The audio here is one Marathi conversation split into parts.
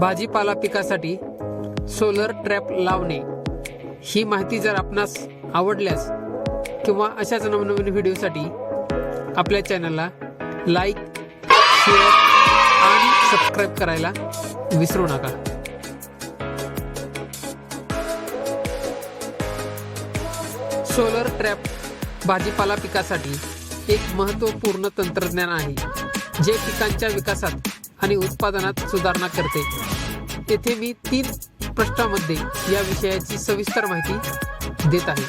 भाजीपाला पिकासाठी सोलर ट्रॅप लावणे ही माहिती जर आपणास आवडल्यास किंवा अशाच नवनवीन व्हिडिओसाठी आपल्या चॅनलला लाईक शेअर आणि सबस्क्राईब करायला विसरू नका. सोलर ट्रॅप भाजीपाला पिकासाठी एक महत्त्वपूर्ण तंत्रज्ञान आहे जे पिकांच्या विकासात आणि उत्पादनात सुधारणा करते. येथे मी तीन पृष्ठामध्ये या विषयाची सविस्तर माहिती देत आहे.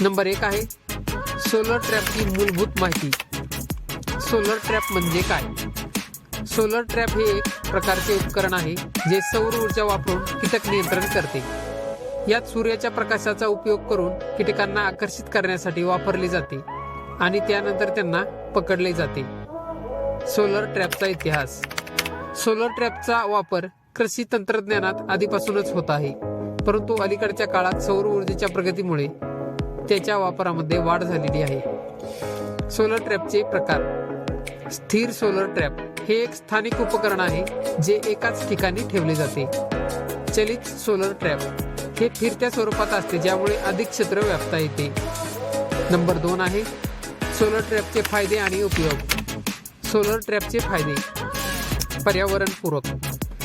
नंबर एक आहे सोलर ट्रॅपची मूलभूत माहिती. सोलर ट्रॅप म्हणजे काय? सोलर ट्रॅप हे एक प्रकारचे उपकरण आहे जे सौर ऊर्जा वापरून कीटक नियंत्रण करते. यात सूर्याच्या प्रकाशाचा उपयोग करून कीटकांना आकर्षित करण्यासाठी वापरले जाते आणि त्यानंतर त्यांना पकडले जाते. सोलर ट्रॅपचा इतिहास. सोलर ट्रॅपचा वापर कृषी तंत्रज्ञानात आधीपासूनच होत आहे. परंतु अलीकडच्या काळात सौर ऊर्जेच्या प्रगतीमुळे त्याच्या वापरामध्ये वाढ झालेली आहे. सोलर ट्रॅपचे प्रकार. स्थिर सोलर ट्रॅप हे एक स्थानिक उपकरण आहे जे एकाच ठिकाणी ठेवले जाते. चलित सोलर ट्रॅप हे फिरत्या स्वरूपात असते ज्यामुळे अधिक क्षेत्र व्यापता येते. नंबर दोन आहे सोलर ट्रॅपचे फायदे आणि उपयोग. सोलर ट्रॅपचे फायदे. पर्यावरणपूरक.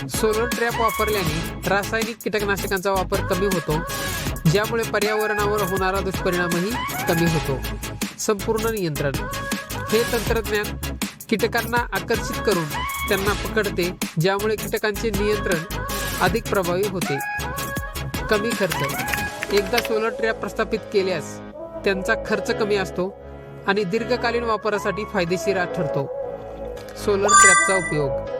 सोलर ट्रॅप वापरल्याने रासायनिक कीटकनाशकांचा वापर कमी होतो ज्यामुळे पर्यावरणावर होणारा दुष्परिणामही कमी होतो. संपूर्ण नियंत्रण. हे तंत्रज्ञान कीटकांना आकर्षित करून त्यांना पकडते ज्यामुळे कीटकांचे नियंत्रण अधिक प्रभावी होते. कमी खर्च. एकदा सोलर ट्रॅप प्रस्थापित केल्यास त्यांचा खर्च कमी असतो आणि दीर्घकालीन वापरासाठी फायदेशीर ठरतो सोलर ट्रॅपचा उपयोग.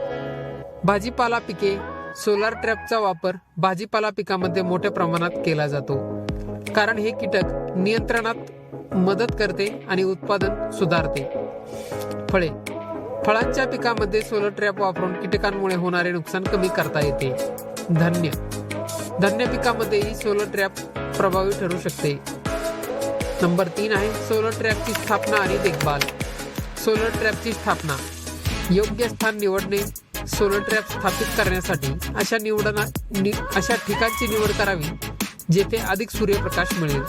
भाजीपाला पिके सोलर ट्रॅपचा वापर भाजीपाला पिकामध्ये मोठ्या प्रमाणात केला जातो. कारण हे कीटक नियंत्रणात मदत करते आणि उत्पादन सुधारते. फळे. फळांच्या पिकामध्ये सोलर ट्रॅप वापरून कीटकांमुळे होणारे नुकसान कमी करता येते. धान्य. धान्य पिकामध्येही सोलर ट्रॅप प्रभावी ठरू शकते. नंबर तीन आहे सोलर ट्रॅपची स्थापना आणि देखभाल. सोलर ट्रॅपची स्थापना योग्य स्थान निवडणे सोलर ट्रॅप स्थापित करण्यासाठी अशा निवडना नि, अशा ठिकाणची निवड करावी जेथे अधिक सूर्यप्रकाश मिळेल.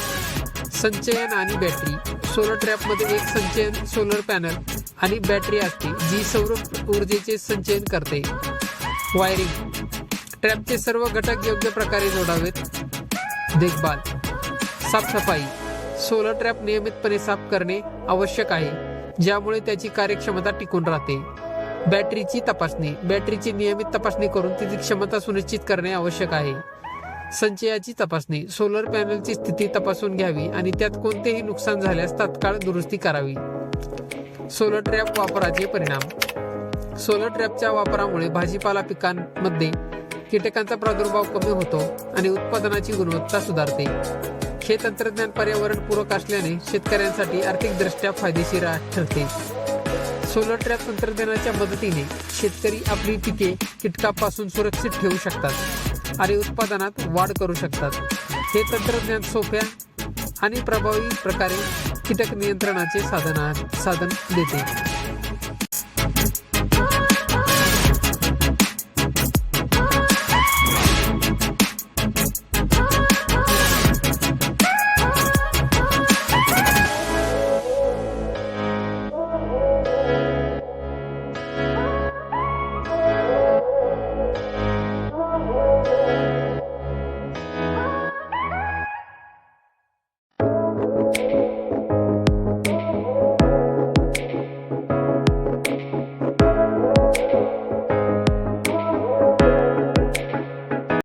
संचयन आणि बॅटरी सोलर ट्रॅपमध्ये एक संचयन सोलर पॅनल आणि बॅटरी असते जी सौर ऊर्जेचे संचयन करते. वायरिंग ट्रॅपचे सर्व घटक योग्य प्रकारे जोडावेत. देखभाल. साफसफाई. सोलर ट्रॅप नियमितपणे साफ करणे आवश्यक आहे ज्यामुळे त्याची कार्यक्षमता टिकून राहते. बॅटरीची तपासणी बॅटरीची नियमित तपासणी करून तिची क्षमता सुनिश्चित करणे आवश्यक आहे. संचयाची तपासणी सोलर पॅनलची स्थिती तपासून घ्यावी आणि त्यात कोणतेही नुकसान झाल्यास तात्काळ दुरुस्ती करावी. सोलर ट्रॅप वापराचे परिणाम. सोलर ट्रॅपच्या वापरामुळे भाजीपाला पिकांमध्ये कीटकांचा प्रादुर्भाव कमी होतो आणि उत्पादनाची गुणवत्ता सुधारते. हे तंत्रज्ञान पर्यावरणपूरक असल्याने शेतकऱ्यांसाठी आर्थिकदृष्ट्या फायदेशीर ठरते. सोलर ट्रॅप तंत्रज्ञानाच्या मदतीने शेतकरी आपली पिके कीटकापासून सुरक्षित ठेवू शकतात आणि उत्पादनात वाढ करू शकतात. हे तंत्रज्ञान सोप्या आणि प्रभावी प्रकारे कीटक नियंत्रणाचे साधन साधन देते.